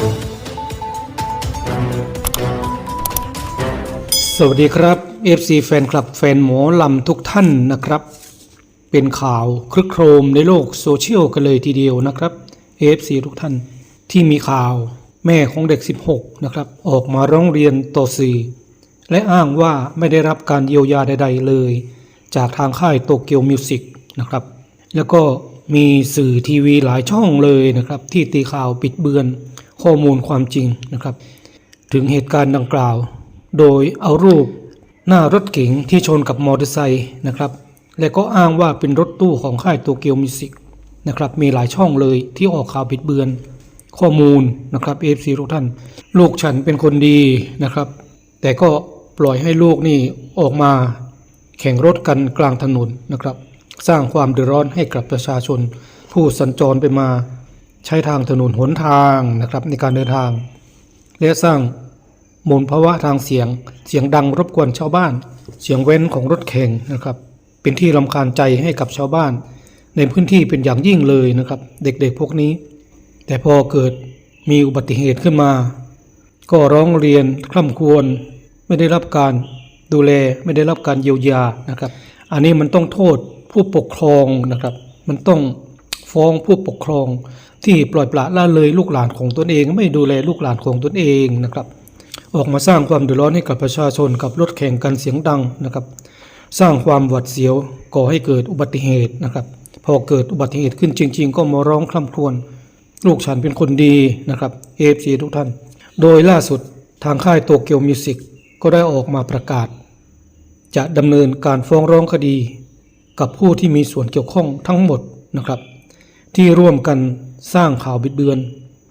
สวัสดีครับ FC แฟนคลับแฟนหมอลำทุกท่านนะครับ เป็นข่าวครึกโครมในโลกโซเชียลกันเลยทีเดียวนะครับ FC ทุกท่านที่มีข่าวแม่ของเด็ก 16 นะครับ ออกมาร้องเรียนต่อสื่อและอ้างว่าไม่ได้รับการเยียวยาใด ๆ เลย จากทางค่ายโตเกียวมิวสิกนะครับ แล้วก็มีสื่อทีวีหลายช่องเลยนะครับ ที่ตีข่าวปิดเบือน ข้อมูลความจริงนะครับ ถึงเหตุการณ์ดังกล่าว โดยเอารูปหน้ารถเก๋งที่ชนกับมอเตอร์ไซค์นะครับ และก็อ้างว่าเป็นรถตู้ของค่ายโตเกียวมิวสิกนะครับมีหลายช่องเลยที่ออกข่าวบิดเบือน ข้อมูลนะครับเอฟซีทุกท่าน ลูกฉันเป็นคนดีนะครับ แต่ก็ปล่อยให้ลูกนี่ออกมาแข่งรถกันกลางถนนนะครับ สร้างความเดือดร้อนให้กับประชาชน ผู้สัญจรไปมา ใช้ทางถนนหนทางนะครับในการเดินทาง และสร้างมลภาวะทางเสียง เสียงดังรบกวนชาวบ้าน เสียงเว้นของรถแข่งนะครับ เป็นที่รำคาญใจให้กับชาวบ้าน ในพื้นที่เป็นอย่างยิ่งเลยนะครับ เด็กๆพวกนี้ แต่พอเกิดมีอุบัติเหตุขึ้นมา ก็ร้องเรียนคร่ำครวญไม่ได้รับการดูแลไม่ได้รับการเยียวยานะครับ อันนี้มันต้องโทษผู้ปกครองนะครับ มันต้องฟ้องผู้ปกครอง ที่ปล่อยปละละเลยลูกหลานของตนเอง ไม่ดูแลลูกหลานของตนเองนะครับ ออกมาสร้างความเดือดร้อนให้กับประชาชนกับรถแข่งกันเสียงดังนะครับ สร้างความหวาดเสียวก่อให้เกิดอุบัติเหตุนะครับ พอเกิดอุบัติเหตุขึ้นจริง ๆ ก็มาร้องคร่ำครวญลูกฉันเป็นคนดีนะครับเอฟซีทุกท่าน โดยล่าสุดทางค่ายโตเกียวมิวสิกก็ได้ออกมาประกาศ จะดำเนินการฟ้องร้องคดี กับผู้ที่มีส่วนเกี่ยวข้องทั้งหมดนะครับ ที่ร่วมกันสร้างข่าวบิดเบือน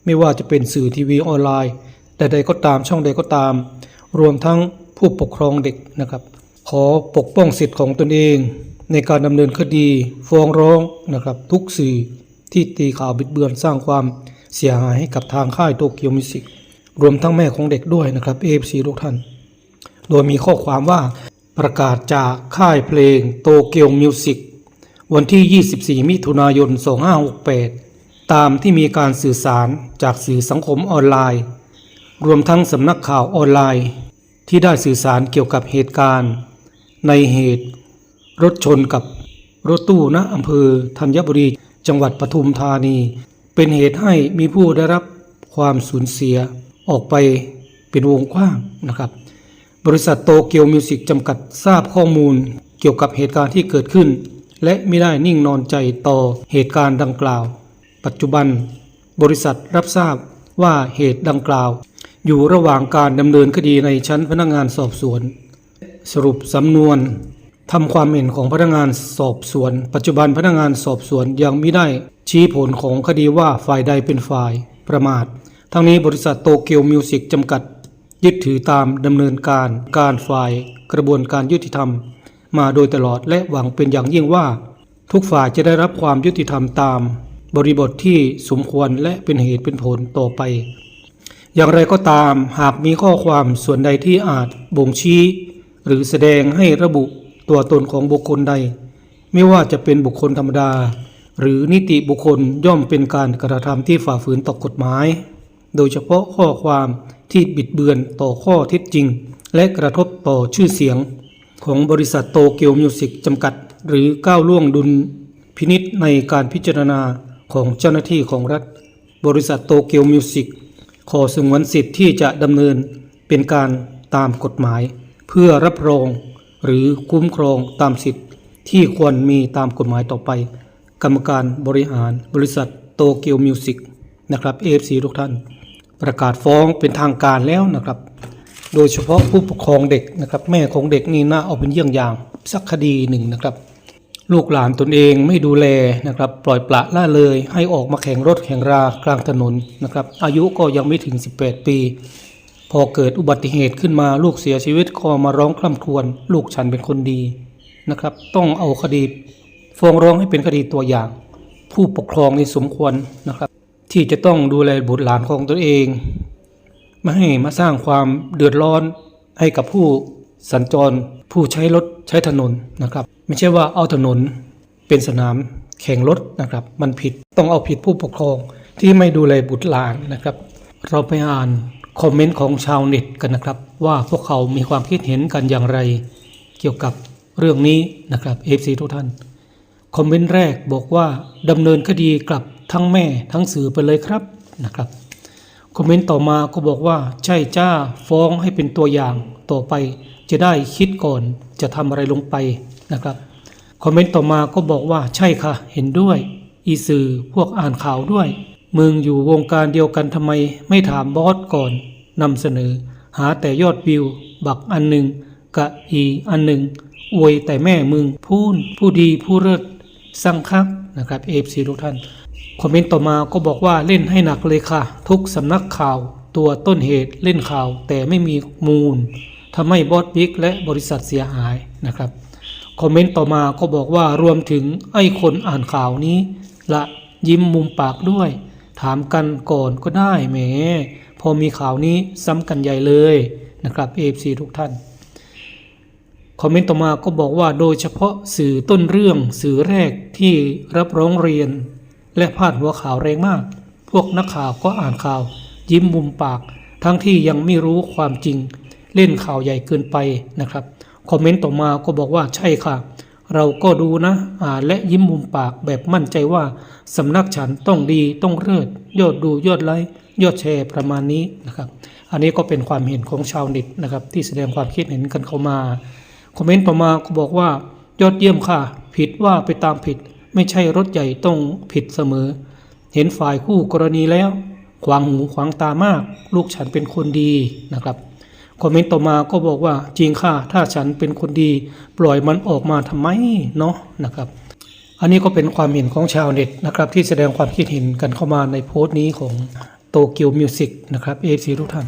ไม่ว่าจะเป็นสื่อทีวีออนไลน์ใดๆก็ตามช่องใดก็ตาม รวมทั้งผู้ปกครองเด็กนะครับ ขอปกป้องสิทธิ์ของตนเอง ในการดำเนินคดีฟ้องร้องนะครับ ทุกสื่อที่ตีข่าวบิดเบือนสร้างความเสียหายให้กับทางค่ายโตเกียวมิวสิกรวมทั้งแม่ของเด็กด้วยนะครับเอฟซีทุกท่าน โดยมีข้อความว่าประกาศจากค่ายเพลงโตเกียวมิวสิก วันที่ 24 มิถุนายน 2568 ตามที่มีการสื่อสารจากสื่อสังคมออนไลน์ รวมทั้งสำนักข่าวออนไลน์ ที่ได้สื่อสารเกี่ยวกับเหตุการณ์ ในเหตุ รถชนกับรถตู้ณอำเภอธัญบุรีจังหวัดปทุมธานี เป็นเหตุให้มีผู้ได้รับความสูญเสียออกไปเป็นวงกว้างนะครับ บริษัทโตเกียวมิวสิกจำกัดทราบข้อมูลเกี่ยวกับเหตุการณ์ที่เกิดขึ้น และไม่ได้นิ่งนอนใจต่อเหตุการณ์ดังกล่าว ปัจจุบัน บริษัทรับทราบว่าเหตุดังกล่าว อยู่ระหว่างการดำเนินคดีในชั้นพนักงานสอบสวน สรุปสำนวนทำความเห็นของพนักงานสอบสวน ปัจจุบันพนักงานสอบสวนยังไม่ได้ชี้ผลของคดีว่าฝ่ายใดเป็นฝ่ายประมาท ทั้งนี้บริษัทโตเกียวมิวสิกจำกัด ยึดถือตามดำเนินการการฝ่ายกระบวนการยุติธรรม มาโดยตลอดและหวังเป็นอย่างยิ่งว่า ทุกฝ่ายจะได้รับความยุติธรรมตาม บริบทที่สมควรและเป็นเหตุเป็นผลต่อไป อย่างไรก็ตามหากมีข้อความส่วนใดที่อาจบ่งชี้ หรือแสดงให้ระบุตัวตนของบุคคลใด ไม่ว่าจะเป็นบุคคลธรรมดา หรือนิติบุคคลย่อมเป็นการกระทำที่ฝ่าฝืนต่อกฎหมาย โดยเฉพาะข้อความที่บิดเบือนต่อข้อเท็จจริง และกระทบต่อชื่อเสียง ของบริษัทโตเกียวมิวสิกจำกัด หรือก้าวล่วงดุลพินิษในการพิจารณาของเจ้าหน้าที่ของรัฐ บริษัทโตเกียวมิวสิกขอสงวนสิทธิ์ที่จะดำเนินเป็นการตามกฎหมาย เพื่อรับรองหรือคุ้มครองตามสิทธิ์ที่ควรมีตามกฎหมายต่อไป กรรมการบริหารบริษัทโตเกียวมิวสิกนะครับ AFC ทุกท่าน ประกาศฟ้องเป็นทางการแล้วนะครับ โดยเฉพาะผู้ปกครองเด็กนะครับ แม่ของเด็กนี่น่าเอาเป็นเยี่ยงอย่างสักคดีหนึ่งนะครับ ลูกหลานตนเองไม่ดูแลนะครับ ปล่อยปละละเลย ให้ออกมาแข่งรถแข่งรากลางถนนนะครับ อายุก็ยังไม่ถึง 18 ปี พอเกิดอุบัติเหตุขึ้นมาลูกเสียชีวิตก็มาร้องคร่ำครวญลูกฉันเป็นคนดีนะครับ ต้องเอาคดีฟ้องร้องให้เป็นคดีตัวอย่าง ผู้ปกครองนี่สมควรนะครับ ที่จะต้องดูแลบุตรหลานของตนเอง ไม่ให้มาสร้างความเดือดร้อนให้กับผู้สัญจรผู้ใช้รถใช้ถนนนะครับ ไม่ใช่ว่าเอาถนนเป็นสนามแข่งรถนะครับ มันผิดต้องเอาผิดผู้ปกครองที่ไม่ดูแลบุตรหลานนะครับ เราไปอ่านคอมเมนต์ของชาวเน็ตกันนะครับ ว่าพวกเขามีความคิดเห็นกันอย่างไร เกี่ยวกับเรื่องนี้นะครับ FC ทุกท่านคอมเมนต์แรกบอกว่าดำเนินคดีกลับทั้งแม่ทั้งสื่อไปเลยครับนะครับ คอมเมนต์ต่อมาก็บอกว่าใช่จ้าฟ้องให้เป็นตัวอย่างต่อไป จะได้คิดก่อนจะทำอะไรลงไปนะครับคอมเมนต์ต่อมาก็บอกว่าใช่ค่ะ เห็นด้วย อีสื่อพวกอ่านข่าวด้วย มึงอยู่วงการเดียวกันทำไมไม่ถามบอสก่อนนำเสนอ หาแต่ยอดวิว บักอันหนึ่งกะอีอันหนึ่งอวยแต่แม่มึงพูนผู้ดีผู้เลิศสั่งคักนะครับเอฟซีทุกท่าน คอมเมนต์ต่อมาก็บอกว่าเล่นให้หนักเลยค่ะ ทุกสำนักข่าวตัวต้นเหตุเล่นข่าว แต่ไม่มีมูลทำให้บอสบิ๊กและบริษัทเสียหายนะครับคอมเมนต์ต่อมาก็บอกว่ารวมถึงไอ้คนอ่านข่าวนี้ ละยิ้มมุมปากด้วย ถามกันก่อนก็ได้แหม พอมีข่าวนี้ซ้ำกันใหญ่เลยนะครับเอฟซีทุกท่านคอมเมนต์ต่อมาก็บอกว่าโดยเฉพาะสื่อต้นเรื่องสื่อแรกที่รับร้องเรียน และพาดหัวข่าวแรงมาก พวกนักข่าวก็อ่านข่าว ยิ้มมุมปาก ทั้งที่ยังไม่รู้ความจริง เล่นข่าวใหญ่เกินไปนะครับ คอมเมนต์ต่อมาก็บอกว่าใช่ค่ะ เราก็ดูนะอ่านและยิ้มมุมปากแบบมั่นใจว่าสำนักฉันต้องดีต้องเลิศยอดดูยอดไลค์ยอดแชร์ประมาณนี้นะครับ อันนี้ก็เป็นความเห็นของชาวเน็ตนะครับ ที่แสดงความคิดเห็นกันเข้ามา คอมเมนต์ต่อมาก็บอกว่ายอดเยี่ยมค่ะ ผิดว่าไปตามผิด ไม่ใช่รถใหญ่ต้องผิดเสมอ เห็นฝ่ายคู่กรณีแล้ว ขวางหูขวางตามาก ลูกฉันเป็นคนดีนะครับคอมเมนต์ต่อมาก็บอกว่าจริงค่ะ ถ้าฉันเป็นคนดี ปล่อยมันออกมาทำไมเนาะนะครับ อันนี้ก็เป็นความเห็นของชาวเน็ตนะครับที่แสดงความคิดเห็นกันเข้ามาในโพสต์นี้ของโตเกียวมิวสิกนะครับเอฟซีทุกท่าน